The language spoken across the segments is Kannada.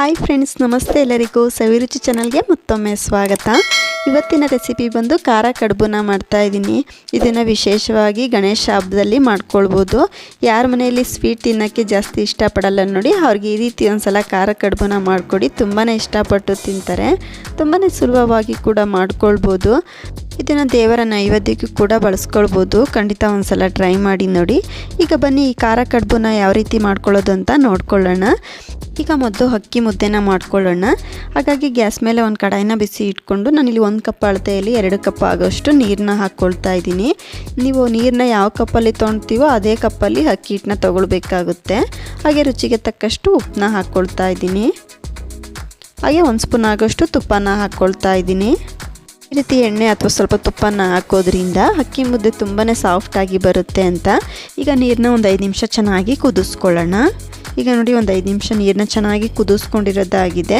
ಹಾಯ್ ಫ್ರೆಂಡ್ಸ್ ನಮಸ್ತೆ ಎಲ್ಲರಿಗೂ ಸವಿರುಚಿ ಚಾನಲ್ಗೆ ಮತ್ತೊಮ್ಮೆ ಸ್ವಾಗತ. ಇವತ್ತಿನ ರೆಸಿಪಿ ಬಂದು ಖಾರ ಕಡುಬನ್ನ ಮಾಡ್ತಾ ಇದ್ದೀನಿ. ಇದನ್ನು ವಿಶೇಷವಾಗಿ ಗಣೇಶ ಹಬ್ಬದಲ್ಲಿ ಮಾಡ್ಕೊಳ್ಬೋದು. ಯಾರ ಮನೆಯಲ್ಲಿ ಸ್ವೀಟ್ ತಿನ್ನೋಕ್ಕೆ ಜಾಸ್ತಿ ಇಷ್ಟಪಡಲ್ಲ ನೋಡಿ, ಅವ್ರಿಗೆ ಈ ರೀತಿ ಒಂದ್ಸಲ ಖಾರ ಕಡುಬನ್ನ ಮಾಡಿಕೊಡಿ ತುಂಬಾ ಇಷ್ಟಪಟ್ಟು ತಿಂತಾರೆ. ತುಂಬಾ ಸುಲಭವಾಗಿ ಕೂಡ ಮಾಡ್ಕೊಳ್ಬೋದು. ಇದನ್ನು ದೇವರ ನೈವೇದ್ಯಕ್ಕೂ ಕೂಡ ಬಳಸ್ಕೊಳ್ಬೋದು. ಖಂಡಿತ ಒಂದ್ಸಲ ಟ್ರೈ ಮಾಡಿ ನೋಡಿ. ಈಗ ಬನ್ನಿ ಈ ಖಾರ ಕಡುಬನ್ನ ಯಾವ ರೀತಿ ಮಾಡ್ಕೊಳ್ಳೋದು ಅಂತ ನೋಡ್ಕೊಳ್ಳೋಣ. ಈಗ ಮೊದಲು ಅಕ್ಕಿ ಮುದ್ದೆನ ಮಾಡ್ಕೊಳ್ಳೋಣ. ಹಾಗಾಗಿ ಗ್ಯಾಸ್ ಮೇಲೆ ಒಂದು ಕಡಾಯಿನ ಬಿಸಿ ಇಟ್ಕೊಂಡು ನಾನಿಲ್ಲಿ ಒಂದು ಕಪ್ ಅಳತೆಯಲ್ಲಿ ಎರಡು ಕಪ್ ಆಗೋಷ್ಟು ನೀರನ್ನ ಹಾಕ್ಕೊಳ್ತಾ ಇದ್ದೀನಿ. ನೀವು ನೀರನ್ನ ಯಾವ ಕಪ್ಪಲ್ಲಿ ತೊಗೊಳ್ತೀವೋ ಅದೇ ಕಪ್ಪಲ್ಲಿ ಅಕ್ಕಿ ಹಿಟ್ಟನ್ನ ತೊಗೊಳ್ಬೇಕಾಗುತ್ತೆ. ಹಾಗೆ ರುಚಿಗೆ ತಕ್ಕಷ್ಟು ಉಪ್ಪನ್ನ ಹಾಕ್ಕೊಳ್ತಾ ಇದ್ದೀನಿ. ಹಾಗೆ ಒಂದು ಸ್ಪೂನ್ ಆಗೋಷ್ಟು ತುಪ್ಪನ ಹಾಕ್ಕೊಳ್ತಾ ಇದ್ದೀನಿ. ಈ ರೀತಿ ಎಣ್ಣೆ ಅಥವಾ ಸ್ವಲ್ಪ ತುಪ್ಪನ ಹಾಕೋದ್ರಿಂದ ಅಕ್ಕಿ ಮುದ್ದೆ ತುಂಬಾ ಸಾಫ್ಟಾಗಿ ಬರುತ್ತೆ ಅಂತ. ಈಗ ನೀರನ್ನ ಒಂದು ಐದು ನಿಮಿಷ ಚೆನ್ನಾಗಿ ಕುದಿಸ್ಕೊಳ್ಳೋಣ. ಈಗ ನೋಡಿ ಒಂದು ಐದು ನಿಮಿಷ ನೀರನ್ನ ಚೆನ್ನಾಗಿ ಕುದಿಸ್ಕೊಂಡಿರೋದಾಗಿದೆ.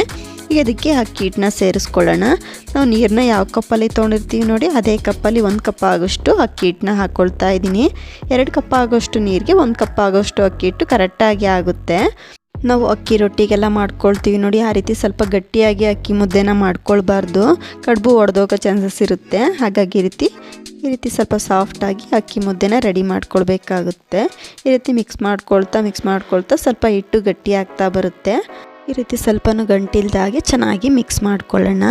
ಈಗ ಅದಕ್ಕೆ ಅಕ್ಕಿ ಹಿಟ್ಟನ್ನ ಸೇರಿಸ್ಕೊಳ್ಳೋಣ. ನಾವು ನೀರನ್ನ ಯಾವ ಕಪ್ಪಲ್ಲಿ ತೊಗೊಂಡಿರ್ತೀವಿ ನೋಡಿ, ಅದೇ ಕಪ್ಪಲ್ಲಿ ಒಂದು ಕಪ್ ಆಗೋಷ್ಟು ಅಕ್ಕಿ ಹಿಟ್ಟನ್ನ ಹಾಕ್ಕೊಳ್ತಾ ಇದ್ದೀನಿ. ಎರಡು ಕಪ್ ಆಗೋಷ್ಟು ನೀರಿಗೆ ಒಂದು ಕಪ್ ಆಗೋಷ್ಟು ಅಕ್ಕಿ ಹಿಟ್ಟು ಕರೆಕ್ಟಾಗಿ ಆಗುತ್ತೆ. ನಾವು ಅಕ್ಕಿ ರೊಟ್ಟಿಗೆಲ್ಲ ಮಾಡ್ಕೊಳ್ತೀವಿ ನೋಡಿ, ಆ ರೀತಿ ಸ್ವಲ್ಪ ಗಟ್ಟಿಯಾಗಿ ಅಕ್ಕಿ ಮುದ್ದೆನ ಮಾಡ್ಕೊಳ್ಬಾರ್ದು. ಕಡುಬು ಒಡೆದೋಗೋ ಚಾನ್ಸಸ್ ಇರುತ್ತೆ. ಹಾಗಾಗಿ ಈ ರೀತಿ ಈ ರೀತಿ ಸ್ವಲ್ಪ ಸಾಫ್ಟಾಗಿ ಅಕ್ಕಿ ಮುದ್ದೆನ ರೆಡಿ ಮಾಡ್ಕೊಳ್ಬೇಕಾಗುತ್ತೆ. ಈ ರೀತಿ ಮಿಕ್ಸ್ ಮಾಡ್ಕೊಳ್ತಾ ಮಿಕ್ಸ್ ಮಾಡ್ಕೊಳ್ತಾ ಸ್ವಲ್ಪ ಹಿಟ್ಟು ಗಟ್ಟಿ ಆಗ್ತಾ ಬರುತ್ತೆ. ಈ ರೀತಿ ಸ್ವಲ್ಪನೂ ಗಂಟಿಲ್ದಾಗೆ ಚೆನ್ನಾಗಿ ಮಿಕ್ಸ್ ಮಾಡ್ಕೊಳ್ಳೋಣ.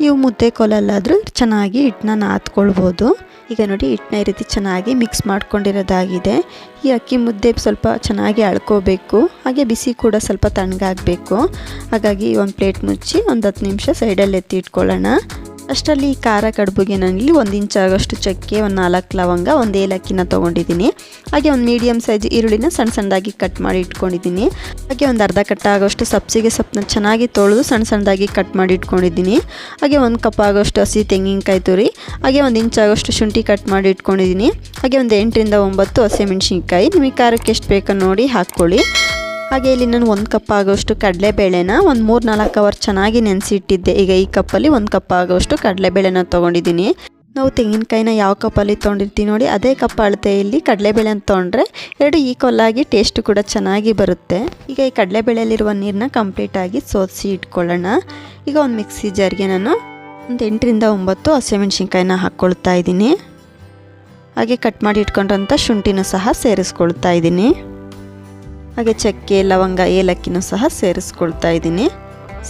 ನೀವು ಮುದ್ದೆ ಕೋಲಲ್ಲಾದರೂ ಚೆನ್ನಾಗಿ ಹಿಟ್ಟನ್ನ ನಾದ್ಕೊಳ್ಬೋದು. ಈಗ ನೋಡಿ ಹಿಟ್ಟನ್ನ ಈ ರೀತಿ ಚೆನ್ನಾಗಿ ಮಿಕ್ಸ್ ಮಾಡ್ಕೊಂಡಿರೋದಾಗಿದೆ. ಈ ಅಕ್ಕಿ ಮುದ್ದೆ ಸ್ವಲ್ಪ ಚೆನ್ನಾಗಿ ಅಳ್ಕೋಬೇಕು. ಹಾಗೆ ಬಿಸಿ ಕೂಡ ಸ್ವಲ್ಪ ತಣ್ಣಗಾಗಬೇಕು. ಹಾಗಾಗಿ ಒಂದು ಪ್ಲೇಟ್ ಮುಚ್ಚಿ ಒಂದು ಹತ್ತು ನಿಮಿಷ ಸೈಡಲ್ಲಿ ಎತ್ತಿ ಇಟ್ಕೊಳ್ಳೋಣ. ಅಷ್ಟರಲ್ಲಿ ಈ ಖಾರ ಕಡುಬುಗೆ ನಾನಿಲ್ಲಿ ಒಂದು ಇಂಚ್ ಆಗೋಷ್ಟು ಚಕ್ಕೆ, ಒಂದು ನಾಲ್ಕು ಲವಂಗ, ಒಂದು ಏಲಕ್ಕಿನ ತೊಗೊಂಡಿದ್ದೀನಿ. ಹಾಗೆ ಒಂದು ಮೀಡಿಯಮ್ ಸೈಜ್ ಈರುಳ್ಳಿನ ಸಣ್ಣ ಸಣ್ಣದಾಗಿ ಕಟ್ ಮಾಡಿ ಇಟ್ಕೊಂಡಿದ್ದೀನಿ. ಹಾಗೆ ಒಂದು ಅರ್ಧ ಕಟ್ ಆಗೋಷ್ಟು ಸಬ್ಸಿಗೆ ಸೊಪ್ಪನ್ನ ಚೆನ್ನಾಗಿ ತೊಳೆದು ಸಣ್ಣ ಸಣ್ಣದಾಗಿ ಕಟ್ ಮಾಡಿ ಇಟ್ಕೊಂಡಿದ್ದೀನಿ. ಹಾಗೆ ಒಂದು ಕಪ್ ಆಗೋಷ್ಟು ಹಸಿ ತೆಂಗಿನಕಾಯಿ ತುರಿ, ಹಾಗೆ ಒಂದು ಇಂಚ್ ಆಗೋಷ್ಟು ಶುಂಠಿ ಕಟ್ ಮಾಡಿ ಇಟ್ಕೊಂಡಿದ್ದೀನಿ. ಹಾಗೆ ಒಂದು ಎಂಟರಿಂದ ಒಂಬತ್ತು ಹಸಿಮೆಣ್ಸಿನ್ಕಾಯಿ ನಿಮಗೆ ಖಾರಕ್ಕೆ ಎಷ್ಟು ಬೇಕೋ ನೋಡಿ ಹಾಕ್ಕೊಳ್ಳಿ. ಹಾಗೆ ಇಲ್ಲಿ ನಾನು ಒಂದು ಕಪ್ ಆಗೋಷ್ಟು ಕಡಲೆಬೇಳೆನ ಒಂದು ಮೂರು ನಾಲ್ಕು ಅವರ್ ಚೆನ್ನಾಗಿ ನೆನೆಸಿಟ್ಟಿದ್ದೆ. ಈಗ ಈ ಕಪ್ಪಲ್ಲಿ ಒಂದು ಕಪ್ ಆಗೋಷ್ಟು ಕಡಲೆಬೇಳೆನ ತೊಗೊಂಡಿದ್ದೀನಿ. ನಾವು ತೆಂಗಿನಕಾಯಿನ ಯಾವ ಕಪ್ಪಲ್ಲಿ ತೊಗೊಂಡಿರ್ತೀವಿ ನೋಡಿ, ಅದೇ ಕಪ್ ಅಳತೆಯಲ್ಲಿ ಕಡಲೆಬೇಳೆನ ತೊಗೊಂಡ್ರೆ ಎರಡು ಈಕ್ವಲ್ ಆಗಿ ಟೇಸ್ಟ್ ಕೂಡ ಚೆನ್ನಾಗಿ ಬರುತ್ತೆ. ಈಗ ಈ ಕಡಲೆಬೇಳೆಯಲ್ಲಿರುವ ನೀರನ್ನ ಕಂಪ್ಲೀಟಾಗಿ ಸೋಸಿ ಇಟ್ಕೊಳ್ಳೋಣ. ಈಗ ಒಂದು ಮಿಕ್ಸಿ ಜಾರ್ಗೆ ನಾನು ಒಂದು ಎಂಟರಿಂದ ಒಂಬತ್ತು ಹಸಿಮೆಣ್ಸಿನ್ಕಾಯಿನ ಹಾಕ್ಕೊಳ್ತಾ ಇದ್ದೀನಿ. ಹಾಗೆ ಕಟ್ ಮಾಡಿ ಇಟ್ಕೊಂಡ್ರಂಥ ಶುಂಠಿನೂ ಸಹ ಸೇರಿಸ್ಕೊಳ್ತಾ ಇದ್ದೀನಿ. ಹಾಗೆ ಚಕ್ಕೆ, ಲವಂಗ, ಏಲಕ್ಕಿನೂ ಸಹ ಸೇರಿಸ್ಕೊಳ್ತಾ ಇದ್ದೀನಿ.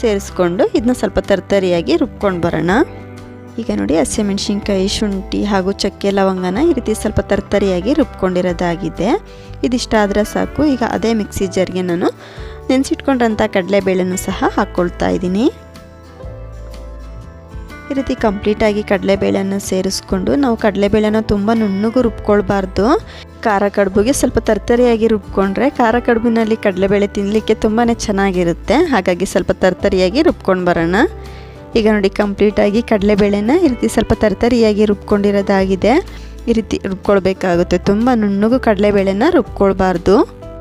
ಸೇರಿಸ್ಕೊಂಡು ಇದನ್ನ ಸ್ವಲ್ಪ ತರ್ತರಿಯಾಗಿ ರುಬ್ಕೊಂಡು ಬರೋಣ. ಈಗ ನೋಡಿ ಹಸಿಮೆಣ್ಸಿನ್ಕಾಯಿ ಶುಂಠಿ ಹಾಗೂ ಚಕ್ಕೆ, ಲವಂಗನ ಈ ರೀತಿ ಸ್ವಲ್ಪ ತರ್ತರಿಯಾಗಿ ರುಬ್ಕೊಂಡಿರೋದಾಗಿದೆ. ಇದಿಷ್ಟಾದರೆ ಸಾಕು. ಈಗ ಅದೇ ಮಿಕ್ಸಿ ಜರ್ಗೆ ನಾನು ನೆನೆಸಿಟ್ಕೊಂಡ್ರಂಥ ಕಡಲೆಬೇಳೆನೂ ಸಹ ಹಾಕ್ಕೊಳ್ತಾ ಇದ್ದೀನಿ. ಈ ರೀತಿ ಕಂಪ್ಲೀಟಾಗಿ ಕಡಲೆಬೇಳೆನ ಸೇರಿಸ್ಕೊಂಡು ನಾವು ಕಡಲೆಬೇಳೆನ ತುಂಬ ನುಣ್ಣಗೂ ರುಬ್ಕೊಳ್ಬಾರ್ದು. ಖಾರ ಕಡುಬುಗೆ ಸ್ವಲ್ಪ ತರ್ತರಿಯಾಗಿ ರುಬ್ಕೊಂಡ್ರೆ ಖಾರ ಕಡುಬಿನಲ್ಲಿ ಕಡಲೆಬೇಳೆ ತಿನ್ನಲಿಕ್ಕೆ ತುಂಬಾ ಚೆನ್ನಾಗಿರುತ್ತೆ. ಹಾಗಾಗಿ ಸ್ವಲ್ಪ ತರ್ತರಿಯಾಗಿ ರುಬ್ಕೊಂಡು ಬರೋಣ. ಈಗ ನೋಡಿ ಕಂಪ್ಲೀಟಾಗಿ ಕಡಲೆಬೇಳೆನ ಈ ರೀತಿ ಸ್ವಲ್ಪ ತರ್ತರಿಯಾಗಿ ರುಬ್ಕೊಂಡಿರೋದಾಗಿದೆ. ಈ ರೀತಿ ರುಬ್ಕೊಳ್ಬೇಕಾಗುತ್ತೆ. ತುಂಬ ನುಣ್ಣಗೂ ಕಡಲೆಬೇಳೆನ ರುಬ್ಕೊಳ್ಬಾರ್ದು.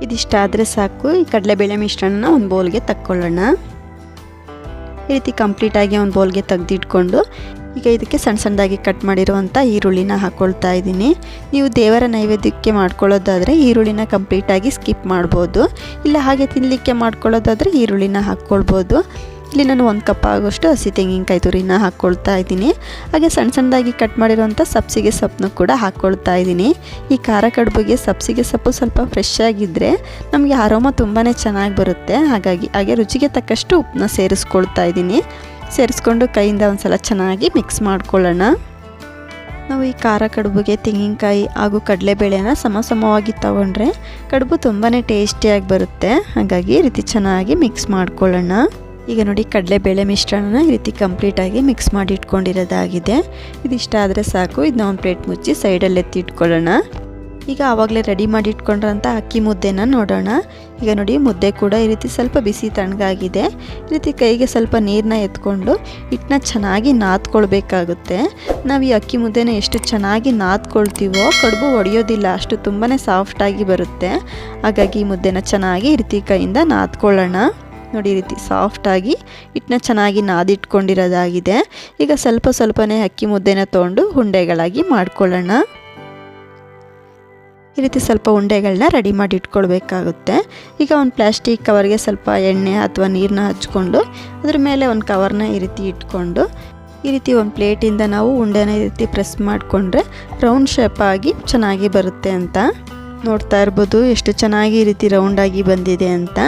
ಇದಿಷ್ಟಾದರೆ ಸಾಕು. ಈ ಕಡಲೆಬೇಳೆ ಮಿಶ್ರಣನ ಒಂದು ಬೌಲ್ಗೆ ತಕ್ಕೊಳ್ಳೋಣ. ಈ ರೀತಿ ಕಂಪ್ಲೀಟಾಗಿ ಒಂದು ಬೌಲ್ಗೆ ತೆಗೆದಿಟ್ಕೊಂಡು ಈಗ ಇದಕ್ಕೆ ಸಣ್ಣ ಸಣ್ಣದಾಗಿ ಕಟ್ ಮಾಡಿರುವಂಥ ಈರುಳ್ಳಿನ ಹಾಕ್ಕೊಳ್ತಾ ಇದ್ದೀನಿ. ನೀವು ದೇವರ ನೈವೇದ್ಯಕ್ಕೆ ಮಾಡ್ಕೊಳ್ಳೋದಾದರೆ ಈರುಳ್ಳಿನ ಕಂಪ್ಲೀಟಾಗಿ ಸ್ಕಿಪ್ ಮಾಡ್ಬೋದು. ಇಲ್ಲ ಹಾಗೆ ತಿನ್ನಲಿಕ್ಕೆ ಮಾಡ್ಕೊಳ್ಳೋದಾದರೆ ಈರುಳ್ಳಿನ ಹಾಕ್ಕೊಳ್ಬೋದು. ಇಲ್ಲಿ ನಾನು ಒಂದು ಕಪ್ ಆಗೋಷ್ಟು ಹಸಿ ತೆಂಗಿನಕಾಯಿ ತುರಿನ ಹಾಕ್ಕೊಳ್ತಾ ಇದ್ದೀನಿ. ಹಾಗೆ ಸಣ್ಣ ಸಣ್ಣದಾಗಿ ಕಟ್ ಮಾಡಿರುವಂಥ ಸಬ್ಸಿಗೆ ಸೊಪ್ಪನ್ನು ಕೂಡ ಹಾಕ್ಕೊಳ್ತಾ ಇದ್ದೀನಿ. ಈ ಖಾರ ಕಡುಬುಗೆ ಸಬ್ಸಿಗೆ ಸೊಪ್ಪು ಸ್ವಲ್ಪ ಫ್ರೆಶ್ ಆಗಿದ್ದರೆ ನಮಗೆ ಆರೋಮ ತುಂಬಾ ಚೆನ್ನಾಗಿ ಬರುತ್ತೆ. ಹಾಗಾಗಿ ಹಾಗೆ ರುಚಿಗೆ ತಕ್ಕಷ್ಟು ಉಪ್ಪನ್ನ ಸೇರಿಸ್ಕೊಳ್ತಾ ಇದ್ದೀನಿ. ಸೇರಿಸ್ಕೊಂಡು ಕೈಯಿಂದ ಒಂದು ಸಲ ಚೆನ್ನಾಗಿ ಮಿಕ್ಸ್ ಮಾಡ್ಕೊಳ್ಳೋಣ. ನಾವು ಈ ಖಾರ ಕಡುಬುಗೆ, ತೆಂಗಿನಕಾಯಿ ಹಾಗೂ ಕಡಲೆಬೇಳೆನ ಸಮ ಸಮವಾಗಿ ತಗೊಂಡ್ರೆ ಕಡುಬು ತುಂಬಾ ಟೇಸ್ಟಿಯಾಗಿ ಬರುತ್ತೆ. ಹಾಗಾಗಿ ಈ ರೀತಿ ಚೆನ್ನಾಗಿ ಮಿಕ್ಸ್ ಮಾಡ್ಕೊಳ್ಳೋಣ. ಈಗ ನೋಡಿ ಕಡಲೆಬೇಳೆ ಮಿಶ್ರಣನ ಈ ರೀತಿ ಕಂಪ್ಲೀಟಾಗಿ ಮಿಕ್ಸ್ ಮಾಡಿ ಇಟ್ಕೊಂಡಿರೋದಾಗಿದೆ. ಇದಿಷ್ಟ ಆದರೆ ಸಾಕು ಇದನ್ನ ಒಂದು ಪ್ಲೇಟ್ ಮುಚ್ಚಿ ಸೈಡಲ್ಲಿ ಎತ್ತಿ ಇಟ್ಕೊಳ್ಳೋಣ. ಈಗ ಆವಾಗಲೇ ರೆಡಿ ಮಾಡಿ ಇಟ್ಕೊಂಡ್ರಂಥ ಅಕ್ಕಿ ಮುದ್ದೆನ ನೋಡೋಣ. ಈಗ ನೋಡಿ, ಮುದ್ದೆ ಕೂಡ ಈ ರೀತಿ ಸ್ವಲ್ಪ ಬಿಸಿ ತಣ್ಣಗಾಗಿದೆ. ಈ ರೀತಿ ಕೈಗೆ ಸ್ವಲ್ಪ ನೀರನ್ನ ಎತ್ಕೊಂಡು ಹಿಟ್ಟನ್ನ ಚೆನ್ನಾಗಿ ನಾದ್ಕೊಳ್ಬೇಕಾಗುತ್ತೆ. ನಾವು ಈ ಅಕ್ಕಿ ಮುದ್ದೆನ ಎಷ್ಟು ಚೆನ್ನಾಗಿ ನಾದ್ಕೊಳ್ತೀವೋ, ಕಡುಬು ಒಡೆಯೋದಿಲ್ಲ. ಅಷ್ಟು ತುಂಬಾ ಸಾಫ್ಟಾಗಿ ಬರುತ್ತೆ. ಹಾಗಾಗಿ ಈ ಮುದ್ದೆನ ಚೆನ್ನಾಗಿ ಈ ರೀತಿ ಕೈಯಿಂದ ನಾದ್ಕೊಳ್ಳೋಣ. ನೋಡಿ, ಈ ರೀತಿ ಸಾಫ್ಟಾಗಿ ಹಿಟ್ಟನ್ನ ಚೆನ್ನಾಗಿ ನಾದಿಟ್ಕೊಂಡಿರೋದಾಗಿದೆ. ಈಗ ಸ್ವಲ್ಪ ಸ್ವಲ್ಪನೇ ಅಕ್ಕಿ ಮುದ್ದೆನ ತೊಗೊಂಡು ಉಂಡೆಗಳಾಗಿ ಮಾಡ್ಕೊಳ್ಳೋಣ. ಈ ರೀತಿ ಸ್ವಲ್ಪ ಉಂಡೆಗಳನ್ನ ರೆಡಿ ಮಾಡಿ ಇಟ್ಕೊಳ್ಬೇಕಾಗುತ್ತೆ. ಈಗ ಒಂದು ಪ್ಲಾಸ್ಟಿಕ್ ಕವರ್ಗೆ ಸ್ವಲ್ಪ ಎಣ್ಣೆ ಅಥವಾ ನೀರನ್ನ ಹಚ್ಕೊಂಡು, ಅದ್ರ ಮೇಲೆ ಒಂದು ಕವರ್ನ ಈ ರೀತಿ ಇಟ್ಕೊಂಡು, ಈ ರೀತಿ ಒಂದು ಪ್ಲೇಟಿಂದ ನಾವು ಉಂಡೆನ ಈ ರೀತಿ ಪ್ರೆಸ್ ಮಾಡಿಕೊಂಡ್ರೆ ರೌಂಡ್ ಶೇಪ್ ಆಗಿ ಚೆನ್ನಾಗಿ ಬರುತ್ತೆ ಅಂತ. ನೋಡ್ತಾ ಇರ್ಬೋದು ಎಷ್ಟು ಚೆನ್ನಾಗಿ ಈ ರೀತಿ ರೌಂಡಾಗಿ ಬಂದಿದೆ ಅಂತ.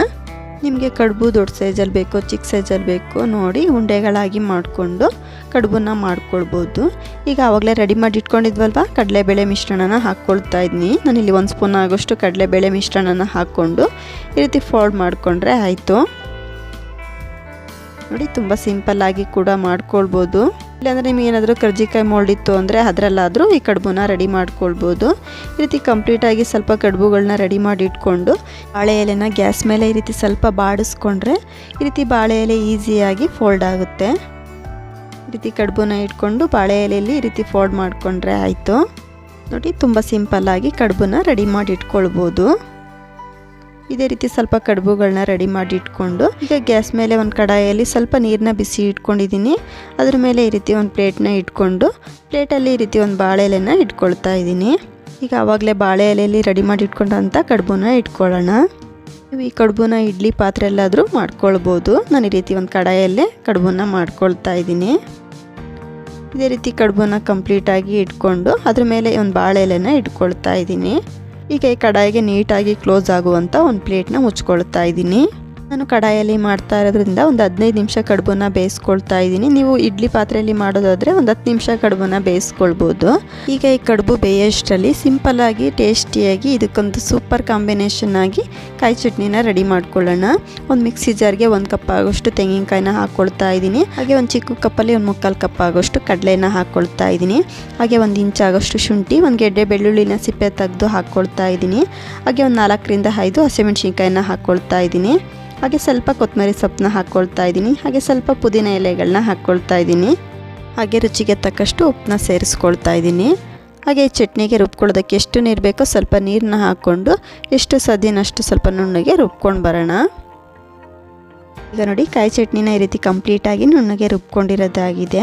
ನಿಮಗೆ ಕಡುಬು ದೊಡ್ಡ ಸೈಜಲ್ಲಿ ಬೇಕೋ ಚಿಕ್ಕ ಸೈಜಲ್ಲಿ ಬೇಕೋ ನೋಡಿ ಉಂಡೆಗಳಾಗಿ ಮಾಡಿಕೊಂಡು ಕಡುಬನ್ನ ಮಾಡ್ಕೊಳ್ಬೋದು. ಈಗ ಆವಾಗಲೇ ರೆಡಿ ಮಾಡಿ ಇಟ್ಕೊಂಡಿದ್ವಲ್ವ? ಕಡಲೆಬೇಳೆ ಮಿಶ್ರಣನ ಹಾಕ್ಕೊಳ್ತಾ ಇದ್ದೀನಿ ನಾನಿಲ್ಲಿ ಒಂದು ಸ್ಪೂನ್ ಆಗೋಷ್ಟು ಕಡಲೆಬೇಳೆ ಮಿಶ್ರಣನ ಹಾಕ್ಕೊಂಡು ಈ ರೀತಿ ಫೋಲ್ಡ್ ಮಾಡಿಕೊಂಡ್ರೆ ಆಯಿತು. ನೋಡಿ, ತುಂಬ ಸಿಂಪಲ್ಲಾಗಿ ಕೂಡ ಮಾಡ್ಕೊಳ್ಬೋದು. ಇಲ್ಲಾಂದರೆ ನಿಮಗೆ ಏನಾದರೂ ಕರ್ಜಿಕಾಯಿ ಮೋಲ್ಡ್ ಇತ್ತು ಅಂದರೆ ಅದರಲ್ಲಾದರೂ ಈ ಕಡುಬುನ ರೆಡಿ ಮಾಡ್ಕೊಳ್ಬೋದು. ಈ ರೀತಿ ಕಂಪ್ಲೀಟಾಗಿ ಸ್ವಲ್ಪ ಕಡುಬುಗಳನ್ನ ರೆಡಿ ಮಾಡಿ ಇಟ್ಕೊಂಡು ಬಾಳೆ ಎಲೆನ ಗ್ಯಾಸ್ ಮೇಲೆ ಈ ರೀತಿ ಸ್ವಲ್ಪ ಬಾಡಿಸ್ಕೊಂಡ್ರೆ ಈ ರೀತಿ ಬಾಳೆ ಎಲೆ ಈಸಿಯಾಗಿ ಫೋಲ್ಡ್ ಆಗುತ್ತೆ. ಈ ರೀತಿ ಕಡುಬುನ ಇಟ್ಕೊಂಡು ಬಾಳೆ ಎಲೆಯಲ್ಲಿ ಈ ರೀತಿ ಫೋಲ್ಡ್ ಮಾಡಿಕೊಂಡ್ರೆ ಆಯಿತು. ನೋಡಿ, ತುಂಬ ಸಿಂಪಲ್ಲಾಗಿ ಕಡುಬನ್ನ ರೆಡಿ ಮಾಡಿ ಇಟ್ಕೊಳ್ಬೋದು. ಇದೇ ರೀತಿ ಸ್ವಲ್ಪ ಕಡುಬುಗಳನ್ನ ರೆಡಿ ಮಾಡಿ ಇಟ್ಕೊಂಡು, ಈಗ ಗ್ಯಾಸ್ ಮೇಲೆ ಒಂದು ಕಡಾಯಲ್ಲಿ ಸ್ವಲ್ಪ ನೀರನ್ನ ಬಿಸಿ ಇಟ್ಕೊಂಡಿದ್ದೀನಿ. ಅದ್ರ ಮೇಲೆ ಈ ರೀತಿ ಒಂದು ಪ್ಲೇಟ್ನ ಇಟ್ಕೊಂಡು, ಪ್ಲೇಟಲ್ಲಿ ಈ ರೀತಿ ಒಂದು ಬಾಳೆ ಎಲೆನ ಇಟ್ಕೊಳ್ತಾ ಇದ್ದೀನಿ. ಈಗ ಆವಾಗಲೇ ಬಾಳೆ ಎಲೆಯಲ್ಲಿ ರೆಡಿ ಮಾಡಿ ಇಟ್ಕೊಂಡಂಥ ಕಡುಬುನ ಇಟ್ಕೊಳ್ಳೋಣ. ನೀವು ಈ ಕಡುಬುನ ಇಡ್ಲಿ ಪಾತ್ರೆಯಲ್ಲಾದರೂ ಮಾಡ್ಕೊಳ್ಬೋದು. ನಾನು ಈ ರೀತಿ ಒಂದು ಕಡಾಯಲ್ಲೇ ಕಡುಬುನ ಮಾಡ್ಕೊಳ್ತಾ ಇದ್ದೀನಿ. ಇದೇ ರೀತಿ ಕಡುಬನ್ನ ಕಂಪ್ಲೀಟಾಗಿ ಇಟ್ಕೊಂಡು, ಅದ್ರ ಮೇಲೆ ಒಂದು ಬಾಳೆ ಎಲೆನ ಇಟ್ಕೊಳ್ತಾ ಇದ್ದೀನಿ. ಈಗ ಈ ಕಡಾಯಿಗೆ ನೀಟಾಗಿ ಕ್ಲೋಸ್ ಆಗುವಂಥ ಒಂದು ಪ್ಲೇಟ್ನ ಮುಚ್ಕೊಳ್ತಾ ಇದ್ದೀನಿ. ನಾನು ಕಡಾಯಲ್ಲಿ ಮಾಡ್ತಾ ಇರೋದ್ರಿಂದ ಒಂದು ಹದಿನೈದು ನಿಮಿಷ ಕಡುಬನ್ನ ಬೇಯಿಸ್ಕೊಳ್ತಾ ಇದ್ದೀನಿ. ನೀವು ಇಡ್ಲಿ ಪಾತ್ರೆಯಲ್ಲಿ ಮಾಡೋದಾದರೆ ಒಂದು ಹತ್ತು ನಿಮಿಷ ಕಡುಬನ್ನ ಬೇಯಿಸ್ಕೊಳ್ಬೋದು. ಈಗ ಈ ಕಡುಬು ಬೇಯೋಷ್ಟರಲ್ಲಿ ಸಿಂಪಲ್ಲಾಗಿ ಟೇಸ್ಟಿಯಾಗಿ ಇದಕ್ಕೊಂದು ಸೂಪರ್ ಕಾಂಬಿನೇಷನ್ ಆಗಿ ಕಾಯಿ ಚಟ್ನಿನ ರೆಡಿ ಮಾಡ್ಕೊಳ್ಳೋಣ. ಒಂದು ಮಿಕ್ಸಿ ಜಾರ್ಗೆ ಒಂದು ಕಪ್ ಆಗೋಷ್ಟು ತೆಂಗಿನಕಾಯಿನ ಹಾಕ್ಕೊಳ್ತಾ ಇದ್ದೀನಿ. ಹಾಗೆ ಒಂದು ಚಿಕ್ಕ ಕಪ್ಪಲ್ಲಿ ಒಂದು ಮುಕ್ಕಾಲು ಕಪ್ ಆಗೋಷ್ಟು ಕಡಲೆನ ಹಾಕ್ಕೊಳ್ತಾ ಇದ್ದೀನಿ. ಹಾಗೆ ಒಂದು ಇಂಚ್ ಆಗೋಷ್ಟು ಶುಂಠಿ, ಒಂದು ಗೆಡ್ಡೆ ಬೆಳ್ಳುಳ್ಳಿನ ಸಿಪ್ಪೆ ತೆಗೆದು ಹಾಕ್ಕೊಳ್ತಾ ಇದ್ದೀನಿ. ಹಾಗೆ ಒಂದು ನಾಲ್ಕರಿಂದ ಐದು ಹಸಿಮೆಣ್ಸಿನ್ಕಾಯಿನ ಹಾಕ್ಕೊಳ್ತಾ ಇದ್ದೀನಿ. ಹಾಗೆ ಸ್ವಲ್ಪ ಕೊತ್ತಂಬರಿ ಸೊಪ್ಪನ್ನ ಹಾಕ್ಕೊಳ್ತಾ ಇದ್ದೀನಿ, ಹಾಗೆ ಸ್ವಲ್ಪ ಪುದೀನ ಎಲೆಗಳನ್ನ ಹಾಕ್ಕೊಳ್ತಾ ಇದ್ದೀನಿ. ಹಾಗೆ ರುಚಿಗೆ ತಕ್ಕಷ್ಟು ಉಪ್ಪನ್ನ ಸೇರಿಸ್ಕೊಳ್ತಾ ಇದ್ದೀನಿ. ಹಾಗೆ ಈ ಚಟ್ನಿಗೆ ರುಬ್ಕೊಳ್ಳೋದಕ್ಕೆ ಎಷ್ಟು ನೀರು ಬೇಕೋ ಸ್ವಲ್ಪ ನೀರನ್ನ ಹಾಕ್ಕೊಂಡು, ಎಷ್ಟು ಸದ್ಯನಷ್ಟು ಸ್ವಲ್ಪ ನುಣ್ಣಗೆ ರುಬ್ಕೊಂಡು ಬರೋಣ. ಈಗ ನೋಡಿ, ಕಾಯಿ ಚಟ್ನಿನ ಈ ರೀತಿ ಕಂಪ್ಲೀಟಾಗಿ ನುಣ್ಣಗೆ ರುಬ್ಕೊಂಡಿರೋದಾಗಿದೆ.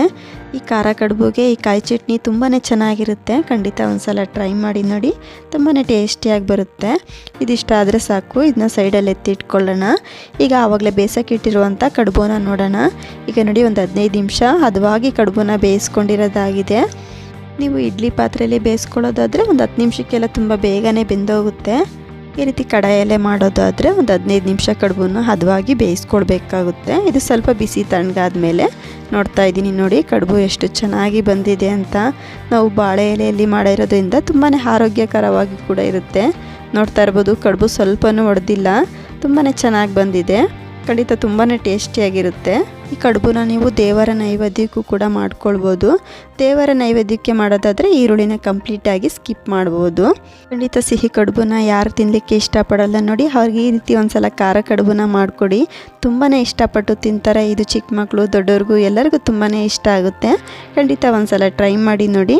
ಈ ಖಾರ ಕಡುಬುಗೆ ಈ ಕಾಯಿ ಚಟ್ನಿ ತುಂಬಾ ಚೆನ್ನಾಗಿರುತ್ತೆ. ಖಂಡಿತ ಒಂದ್ಸಲ ಟ್ರೈ ಮಾಡಿ ನೋಡಿ ತುಂಬಾ ಟೇಸ್ಟಿಯಾಗಿ ಬರುತ್ತೆ. ಇದಿಷ್ಟ ಆದರೆ ಸಾಕು ಇದನ್ನ ಸೈಡಲ್ಲಿ ಎತ್ತಿಟ್ಕೊಳ್ಳೋಣ. ಈಗ ಆವಾಗಲೇ ಬೇಯಿಸೋಕ್ಕಿಟ್ಟಿರುವಂಥ ಕಡುಬುನ ನೋಡೋಣ. ಈಗ ನೋಡಿ, ಒಂದು ಹದಿನೈದು ನಿಮಿಷ ಹದವಾಗಿ ಕಡುಬುನ ಬೇಯಿಸ್ಕೊಂಡಿರೋದಾಗಿದೆ. ನೀವು ಇಡ್ಲಿ ಪಾತ್ರೆಯಲ್ಲಿ ಬೇಯಿಸ್ಕೊಳ್ಳೋದಾದರೆ ಒಂದು ಹತ್ತು ನಿಮಿಷಕ್ಕೆಲ್ಲ ತುಂಬ ಬೇಗನೆ ಬೆಂದೋಗುತ್ತೆ. ಈ ರೀತಿ ಕಡಾಯಲ್ಲೇ ಮಾಡೋದಾದರೆ ಒಂದು ಹದಿನೈದು ನಿಮಿಷ ಕಡುಬನ್ನು ಹದವಾಗಿ ಬೇಯಿಸ್ಕೊಳ್ಬೇಕಾಗುತ್ತೆ. ಇದು ಸ್ವಲ್ಪ ಬಿಸಿ ತಣ್ಣಗಾದ ಮೇಲೆ ನೋಡ್ತಾ ಇದ್ದೀನಿ ನೋಡಿ, ಕಡುಬು ಎಷ್ಟು ಚೆನ್ನಾಗಿ ಬಂದಿದೆ ಅಂತ. ನಾವು ಬಾಳೆ ಎಲೆಯಲ್ಲಿ ಮಾಡಿರೋದ್ರಿಂದ ತುಂಬಾ ಆರೋಗ್ಯಕರವಾಗಿ ಕೂಡ ಇರುತ್ತೆ. ನೋಡ್ತಾ ಇರ್ಬೋದು, ಕಡುಬು ಸ್ವಲ್ಪನೂ ಒಡೆದಿಲ್ಲ. ತುಂಬಾ ಚೆನ್ನಾಗಿ ಬಂದಿದೆ. ಖಂಡಿತ ತುಂಬಾ ಟೇಸ್ಟಿಯಾಗಿರುತ್ತೆ. ಈ ಕಡುಬುನ ನೀವು ದೇವರ ನೈವೇದ್ಯಕ್ಕೂ ಕೂಡ ಮಾಡ್ಕೊಳ್ಬೋದು. ದೇವರ ನೈವೇದ್ಯಕ್ಕೆ ಮಾಡೋದಾದರೆ ಈರುಳ್ಳಿನ ಕಂಪ್ಲೀಟಾಗಿ ಸ್ಕಿಪ್ ಮಾಡ್ಬೋದು. ಖಂಡಿತ ಸಿಹಿ ಕಡುಬುನ ಯಾರು ತಿನ್ನಲಿಕ್ಕೆ ಇಷ್ಟಪಡಲ್ಲ ನೋಡಿ, ಅವ್ರಿಗೆ ಈ ರೀತಿ ಒಂದ್ಸಲ ಖಾರ ಕಡುಬುನ ಮಾಡಿಕೊಡಿ. ತುಂಬಾ ಇಷ್ಟಪಟ್ಟು ತಿಂತಾರೆ ಇದು ಚಿಕ್ಕ ಮಕ್ಕಳು, ದೊಡ್ಡವ್ರಿಗೂ ಎಲ್ಲರಿಗೂ ತುಂಬಾ ಇಷ್ಟ ಆಗುತ್ತೆ. ಖಂಡಿತ ಒಂದ್ಸಲ ಟ್ರೈ ಮಾಡಿ ನೋಡಿ.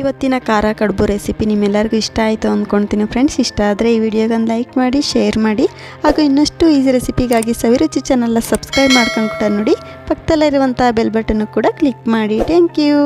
ಇವತ್ತಿನ ಖಾರ ಕಡುಬು ರೆಸಿಪಿ ನಿಮ್ಮೆಲ್ಲರಿಗೂ ಇಷ್ಟ ಆಯಿತು ಅಂದ್ಕೊಳ್ತೀನಿ ಫ್ರೆಂಡ್ಸ್. ಇಷ್ಟ ಆದರೆ ಈ ವಿಡಿಯೋಗೊಂದು ಲೈಕ್ ಮಾಡಿ, ಶೇರ್ ಮಾಡಿ, ಹಾಗೂ ಇನ್ನಷ್ಟು ಈಸಿ ರೆಸಿಪಿಗಾಗಿ ಸವಿರುಚಿ ಚಾನಲ್ನ ಸಬ್ಸ್ಕ್ರೈಬ್ ಮಾಡ್ಕೊಂಡು ಕೂಡ ನೋಡಿ. ಪಕ್ಕದಲ್ಲಿರುವಂಥ ಬೆಲ್ ಬಟನ್ನು ಕೂಡ ಕ್ಲಿಕ್ ಮಾಡಿ. Thank you.